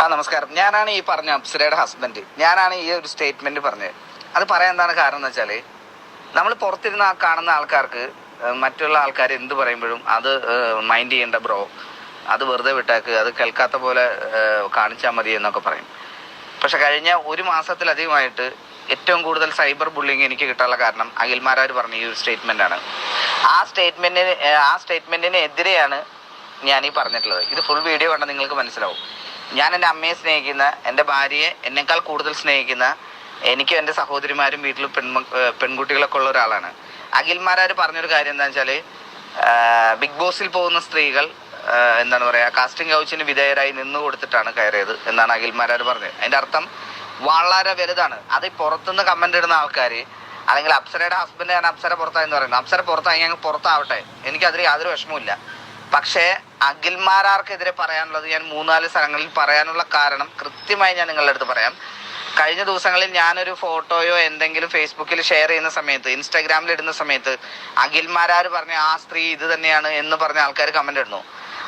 ആ നമസ്കാരം. ഞാനാണ് ഈ പറഞ്ഞ അപ്സരയുടെ ഹസ്ബൻഡ് ഞാനാണ് ഈ ഒരു സ്റ്റേറ്റ്മെന്റ് പറഞ്ഞത്. അത് പറയാൻ എന്താണ് കാരണം എന്ന് വെച്ചാൽ നമ്മൾ പുറത്തിരുന്ന് ആ കാണുന്ന ആൾക്കാർക്ക് മറ്റുള്ള ആൾക്കാർ എന്ത് പറയുമ്പോഴും അത് മൈൻഡ് ചെയ്യേണ്ട ബ്രോ അത് വെറുതെ വിട്ടേക്ക് അത് കേൾക്കാത്ത പോലെ കാണിച്ചാൽ മതി എന്നൊക്കെ പറയും. പക്ഷെ കഴിഞ്ഞ ഒരു മാസത്തിലധികമായിട്ട് ഏറ്റവും കൂടുതൽ സൈബർ ബുള്ളിങ് എനിക്ക് കിട്ടാനുള്ള കാരണം അഖിൽമാരാർ പറഞ്ഞ ഈ ഒരു സ്റ്റേറ്റ്മെന്റ് ആണ്. ആ സ്റ്റേറ്റ്മെന്റിന് ആ സ്റ്റേറ്റ്മെന്റിനെതിരെയാണ് ഞാൻ ഈ പറഞ്ഞിട്ടുള്ളത്. ഇത് ഫുൾ വീഡിയോ കണ്ടാൽ നിങ്ങൾക്ക് മനസ്സിലാവും. ഞാൻ എന്റെ അമ്മയെ സ്നേഹിക്കുന്ന എന്റെ ഭാര്യയെ എന്നെക്കാൾ കൂടുതൽ സ്നേഹിക്കുന്ന എനിക്കും എന്റെ സഹോദരിമാരും വീട്ടിൽ പെൺമ പെൺകുട്ടികളൊക്കെ ഉള്ള ഒരാളാണ്. അഖിൽമാരാർ പറഞ്ഞൊരു കാര്യം എന്താണെന്ന് വെച്ചാൽ ബിഗ് ബോസിൽ പോകുന്ന സ്ത്രീകൾ എന്താണ് പറയുക കാസ്റ്റിംഗ് കൗച്ചിന് വിധേയരായി നിന്ന് കൊടുത്തിട്ടാണ് കയറിയത് എന്നാണ് അഖിൽമാരാർ പറഞ്ഞത്. അതിന്റെ അർത്ഥം വളരെ വലുതാണ്. അത് പുറത്തുനിന്ന് കമന്റ് ഇടുന്ന ആൾക്കാർ അല്ലെങ്കിൽ അപ്സരയുടെ ഹസ്ബൻഡ് ഞാൻ അപ്സര പുറത്തായെന്ന് പറയുന്നത്. അപ്സര പുറത്തായി ഞങ്ങൾ പുറത്താവട്ടെ. എനിക്കതിൽ യാതൊരു വിഷമവുമില്ല. പക്ഷേ അഖിൽമാരാർക്കെതിരെ പറയാനുള്ളത് ഞാൻ മൂന്നാൽ സ്ഥലങ്ങളിൽ പറയാനുള്ള കാരണം കൃത്യമായി ഞാൻ നിങ്ങളുടെ അടുത്ത് പറയാം. കഴിഞ്ഞ ദിവസങ്ങളിൽ ഞാനൊരു ഫോട്ടോയോ എന്തെങ്കിലും ഫേസ്ബുക്കിൽ ഷെയർ ചെയ്യുന്ന സമയത്ത് ഇൻസ്റ്റാഗ്രാമിൽ ഇടുന്ന സമയത്ത് അഖിൽമാരാർ പറഞ്ഞ ആ സ്ത്രീ ഇത് തന്നെയാണ് എന്ന് പറഞ്ഞ ആൾക്കാർ കമന്റ് ഇടുന്നു.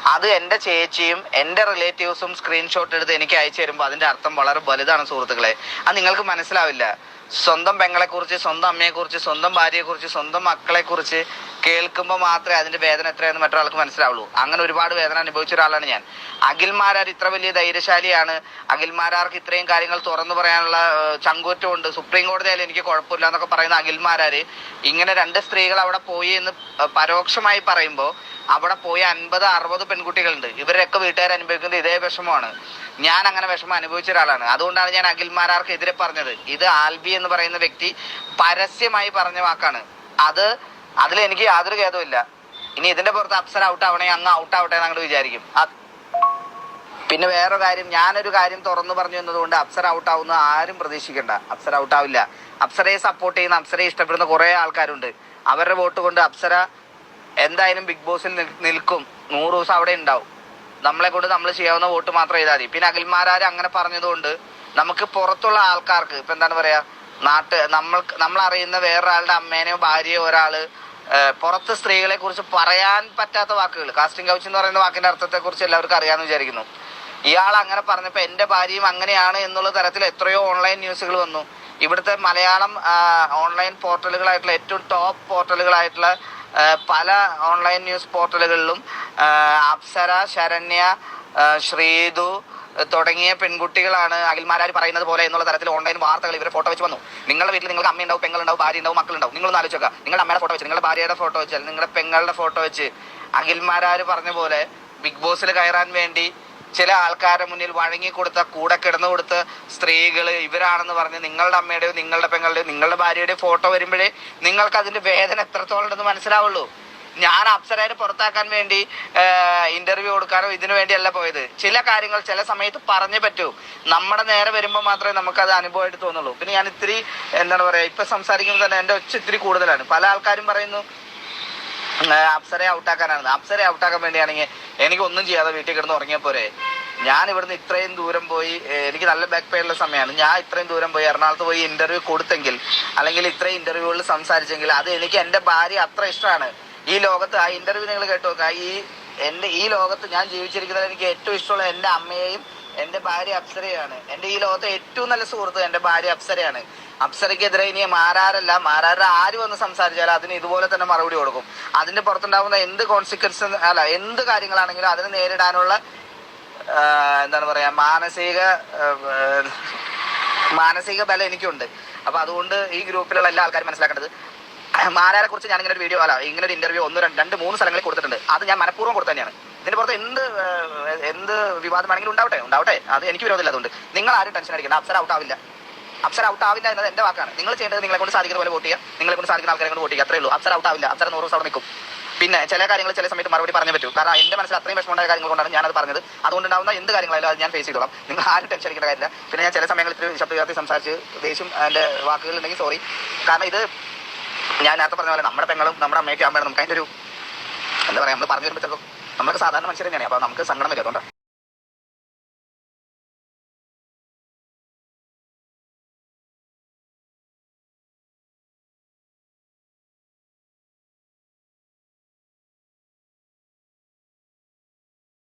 അത് എന്റെ ചേച്ചിയും എന്റെ റിലേറ്റീവ്സും സ്ക്രീൻഷോട്ട് എടുത്ത് എനിക്ക് അയച്ചു തരുമ്പോൾ അതിന്റെ അർത്ഥം വളരെ വലുതാണ് സുഹൃത്തുക്കളെ. അത് നിങ്ങൾക്ക് മനസ്സിലാവില്ല. സ്വന്തം പെങ്ങളെക്കുറിച്ച് സ്വന്തം അമ്മയെക്കുറിച്ച് സ്വന്തം ഭാര്യയെക്കുറിച്ച് സ്വന്തം മക്കളെ കുറിച്ച് കേൾക്കുമ്പോൾ മാത്രമേ അതിന്റെ വേദന എത്രയെന്ന് മറ്റൊരാൾക്ക് മനസ്സിലാവുള്ളൂ. അങ്ങനെ ഒരുപാട് വേദന അനുഭവിച്ച ഒരാളാണ് ഞാൻ. അഖിൽമാരാർ ഇത്ര വലിയ ധൈര്യശാലിയാണ്. അഖിൽമാരാർക്ക് ഇത്രയും കാര്യങ്ങൾ തുറന്നു പറയാനുള്ള ചങ്കൂറ്റമുണ്ട്. സുപ്രീം കോടതിയായാലും എനിക്ക് കുഴപ്പമില്ല എന്നൊക്കെ പറയുന്ന അഖിൽമാരാര് ഇങ്ങനെ രണ്ട് സ്ത്രീകൾ അവിടെ പോയി എന്ന് പരോക്ഷമായി പറയുമ്പോൾ അവിടെ പോയി അൻപത് അറുപത് പെൺകുട്ടികളുണ്ട്. ഇവരൊക്കെ വീട്ടുകാർ അനുഭവിക്കുന്നത് ഇതേ വിഷമമാണ്. ഞാൻ അങ്ങനെ വിഷമം അനുഭവിച്ച ഒരാളാണ്. അതുകൊണ്ടാണ് ഞാൻ അഖിൽമാരാർക്ക് എതിരെ പറഞ്ഞത്. ഇത് ആൽബി എന്ന് പറയുന്ന വ്യക്തി പരസ്യമായി പറഞ്ഞ വാക്കാണ്. അത് അതിൽ എനിക്ക് യാതൊരു ഖേദമില്ല ഇനി ഇതിന്റെ പുറത്ത് അപ്സര ഔട്ട് ആവണേ അങ്ങ് ഔട്ട് ആവട്ടെ എന്ന് അങ്ങോട്ട് വിചാരിക്കും. പിന്നെ വേറെ കാര്യം ഞാനൊരു കാര്യം തുറന്നു പറഞ്ഞു എന്നതുകൊണ്ട് അപ്സര ഔട്ട് ആവുന്ന ആരും പ്രതീക്ഷിക്കണ്ട. അപ്സര ഔട്ട് ആവില്ല അപ്സരയെ സപ്പോർട്ട് ചെയ്യുന്ന അപ്സരയെ ഇഷ്ടപ്പെടുന്ന കുറെ ആൾക്കാരുണ്ട്. അവരുടെ വോട്ട് കൊണ്ട് അപ്സര എന്തായാലും ബിഗ് ബോസിൽ നിൽക്കും. നൂറ് ദിവസം അവിടെ ഉണ്ടാവും. നമ്മളെ കൊണ്ട് നമ്മൾ ചെയ്യാവുന്ന വോട്ട് മാത്രം ചെയ്താൽ മതി. പിന്നെ അഖിൽമാരാരും അങ്ങനെ പറഞ്ഞതുകൊണ്ട് നമുക്ക് പുറത്തുള്ള ആൾക്കാർക്ക് ഇപ്പൊ എന്താണ് പറയാ നാട്ട് നമ്മൾ നമ്മൾ അറിയുന്ന വേറൊരാളുടെ അമ്മേനെയോ ഭാര്യയോ ഒരാൾ പുറത്ത് സ്ത്രീകളെ കുറിച്ച് പറയാൻ പറ്റാത്ത വാക്കുകൾ. കാസ്റ്റിംഗ് കൗച്ച് എന്ന് പറയുന്ന വാക്കിന്റെ അർത്ഥത്തെ കുറിച്ച് എല്ലാവർക്കും അറിയാമെന്ന് വിചാരിക്കുന്നു. ഇയാൾ അങ്ങനെ പറഞ്ഞപ്പോ എന്റെ ഭാര്യയും അങ്ങനെയാണ് എന്നുള്ള തരത്തിൽ എത്രയോ ഓൺലൈൻ ന്യൂസുകൾ വന്നു. ഇവിടുത്തെ മലയാളം ഓൺലൈൻ പോർട്ടലുകളായിട്ടുള്ള ഏറ്റവും ടോപ്പ് പോർട്ടലുകളായിട്ടുള്ള പല ഓൺലൈൻ ന്യൂസ് പോർട്ടലുകളിലും അപ്സര ശരണ്യ ശ്രീതു തുടങ്ങിയ പെൺകുട്ടികളാണ് അഖിൽമാരാർ പറയുന്നത് പോലെ എന്നുള്ള തരത്തിൽ ഓൺലൈൻ വാർത്തകൾ ഇവരെ ഫോട്ടോ വെച്ച് വന്നു. നിങ്ങളുടെ വീട്ടിൽ നിങ്ങൾക്ക് അമ്മയുണ്ടാവും പെങ്ങളുണ്ടാവും ഭാര്യ ഉണ്ടാവും മക്കളുണ്ടാവും. നിങ്ങളൊന്ന് ആലോചിക്കുക നിങ്ങളുടെ അമ്മയുടെ ഫോട്ടോ വെച്ച് നിങ്ങളുടെ ഭാര്യയുടെ ഫോട്ടോ വെച്ചാൽ നിങ്ങളുടെ പെങ്ങളുടെ ഫോട്ടോ വെച്ച് അഖിൽമാരാർ പറഞ്ഞ പോലെ ബിഗ് ബോസിൽ കയറാൻ വേണ്ടി ചില ആൾക്കാരുടെ മുന്നിൽ വഴങ്ങി കൊടുത്ത കൂടെ കിടന്നു കൊടുത്ത സ്ത്രീകൾ ഇവരാണെന്ന് പറഞ്ഞ് നിങ്ങളുടെ അമ്മയുടെയോ നിങ്ങളുടെ പെങ്ങളുടെയോ നിങ്ങളുടെ ഭാര്യയുടെയോ ഫോട്ടോ വരുമ്പോഴേ നിങ്ങൾക്ക് അതിന്റെ വേദന എത്രത്തോളം ഉണ്ടെന്ന് മനസ്സിലാവുള്ളൂ. ഞാൻ അപ്സരയെ പുറത്താക്കാൻ വേണ്ടി ഇന്റർവ്യൂ കൊടുക്കാനോ ഇതിനു വേണ്ടിയല്ല പോയത്. ചില കാര്യങ്ങൾ ചില സമയത്ത് പറഞ്ഞു പറ്റൂ. നമ്മുടെ നേരെ വരുമ്പോൾ മാത്രമേ നമുക്ക് അത് അനുഭവമായിട്ട് തോന്നുള്ളൂ. പിന്നെ ഞാൻ ഇത്തിരി എന്താണ് പറയാ ഇപ്പൊ സംസാരിക്കുമ്പോൾ തന്നെ എന്റെ ഒച്ച ഇത്തിരി കൂടുതലാണ്. പല ആൾക്കാരും പറയുന്നു അപ്സരെ ഔട്ടാക്കാനാണ്. അപ്സരെ ഔട്ടാക്കാൻ വേണ്ടിയാണെങ്കിൽ എനിക്ക് ഒന്നും ചെയ്യാതെ വീട്ടിൽ കിടന്ന് ഉറങ്ങിയ പോരെ. ഞാൻ ഇവിടുന്ന് ഇത്രയും ദൂരം പോയി എനിക്ക് നല്ല ബാക്ക് പെയിൻ ഉള്ള സമയമാണ്. ഞാൻ ഇത്രയും ദൂരം പോയി എറണാകുളത്ത് പോയി ഇന്റർവ്യൂ കൊടുത്തെങ്കിൽ അല്ലെങ്കിൽ ഇത്രയും ഇന്റർവ്യൂകളിൽ സംസാരിച്ചെങ്കിൽ അത് എനിക്ക് എന്റെ ഭാര്യ അത്ര ഇഷ്ടമാണ്. ഈ ലോകത്ത് ആ ഇന്റർവ്യൂ നിങ്ങൾ കേട്ടു നോക്കുക ഈ എന്റെ ഈ ലോകത്ത് ഞാൻ ജീവിച്ചിരിക്കുന്നത് എനിക്ക് ഏറ്റവും ഇഷ്ടമുള്ള എന്റെ അമ്മയെയും എന്റെ ഭാര്യ അപ്സരയാണ്. എന്റെ ഈ ലോകത്തെ ഏറ്റവും നല്ല സുഹൃത്ത് എന്റെ ഭാര്യ അപ്സരയാണ്. അപ്സരയ്ക്കെതിരെ ഇനി മാറാറല്ല മാറാറ് ആര് വന്ന് സംസാരിച്ചാലും അതിന് ഇതുപോലെ തന്നെ മറുപടി കൊടുക്കും. അതിന്റെ പുറത്തുണ്ടാവുന്ന എന്ത് കോൺസിക്വൻസ് അല്ല എന്ത് കാര്യങ്ങളാണെങ്കിലും അതിനെ നേരിടാനുള്ള എന്താണ് പറയാ മാനസിക മാനസിക ബലം എനിക്കുണ്ട്. അപ്പൊ അതുകൊണ്ട് ഈ ഗ്രൂപ്പിലുള്ള എല്ലാ ആൾക്കാരും മനസ്സിലാക്കേണ്ടത് മാരാരെ കുറിച്ച് ഞാൻ ഇങ്ങനെ ഒരു വീഡിയോ അല്ല ഇങ്ങനെ ഒരു ഇന്റർവ്യൂ ഒന്ന് രണ്ട് രണ്ട് മൂന്ന് സ്ഥലങ്ങളിൽ കൊടുത്തിട്ടുണ്ട്. അത് ഞാൻ മനഃപൂർവം കൊടുത്തു തന്നെയാണ് ഇതിന്റെ പുറത്ത് എന്ത് എന്ത് വിവാദം ആണെങ്കിലും ഉണ്ടാവട്ടെ ഉണ്ടാവട്ടെ. അത് എനിക്ക് വിരോധമില്ല അതുകൊണ്ട്. നിങ്ങൾ ആരും ടെൻഷൻ അടിക്കണ്ട. അപ്സര ഔട്ട് ആവില്ല. അപ്സര ഔട്ട് ആവില്ല എന്നത് എന്റെ വാക്കാണ്. നിങ്ങൾ ചെയ്യേണ്ടത് നിങ്ങളെ കൊണ്ട് സാധിക്കുന്ന പോലെ വോട്ട് ചെയ്യുക. നിങ്ങളെ കൊണ്ട് സാധിക്കുന്ന ആൾക്കാരെ കൊണ്ട് വോട്ട് ചെയ്യുക. അത്രേ ഉള്ളൂ. അപ്സര ഔട്ട് ആവില്ല. അപ്സര നൂറ് ദിവസം അവിടെ നിൽക്കും. പിന്നെ ചില കാര്യങ്ങൾ ചില സമയത്ത് മറുപടി പറഞ്ഞു പറ്റൂ. കാരണം എന്റെ മനസ്സിൽ അത്രയും വിഷമമുണ്ടായ കാര്യങ്ങൾ കൊണ്ടാണ് ഞാനത് പറഞ്ഞത്. അതുകൊണ്ടുണ്ടാവുന്ന എന്ത് കാര്യങ്ങളായാലും അത് ഞാൻ ഫേസ് ചെയ്തോളാം. നിങ്ങൾ ആരും ടെൻഷൻ അടിക്കേണ്ട കാര്യമില്ല. പിന്നെ ഞാൻ ചില സമയങ്ങളിൽ ഇത്തിരി ശബ്ദ സംസാരിച്ച് ദേഷ്യം എന്റെ വാക്കുകൾ ഉണ്ടെങ്കിൽ സോറി കാരണം ഇത് ഞാൻ നേരത്തെ പറഞ്ഞ പോലെ നമ്മുടെ പെങ്ങളും നമ്മുടെ അമ്മയൊക്കെ ആകുമ്പോഴാണ് നമുക്ക് അതിന്റെ ഒരു എന്താ പറയുക നമ്മൾ പറഞ്ഞു വരുമ്പോൾ ചിലപ്പോൾ നമ്മളൊക്കെ സാധാരണ മനുഷ്യർ തന്നെയാണ്. അപ്പോൾ നമുക്ക് സങ്കടം വരും അതുകൊണ്ടാണ്.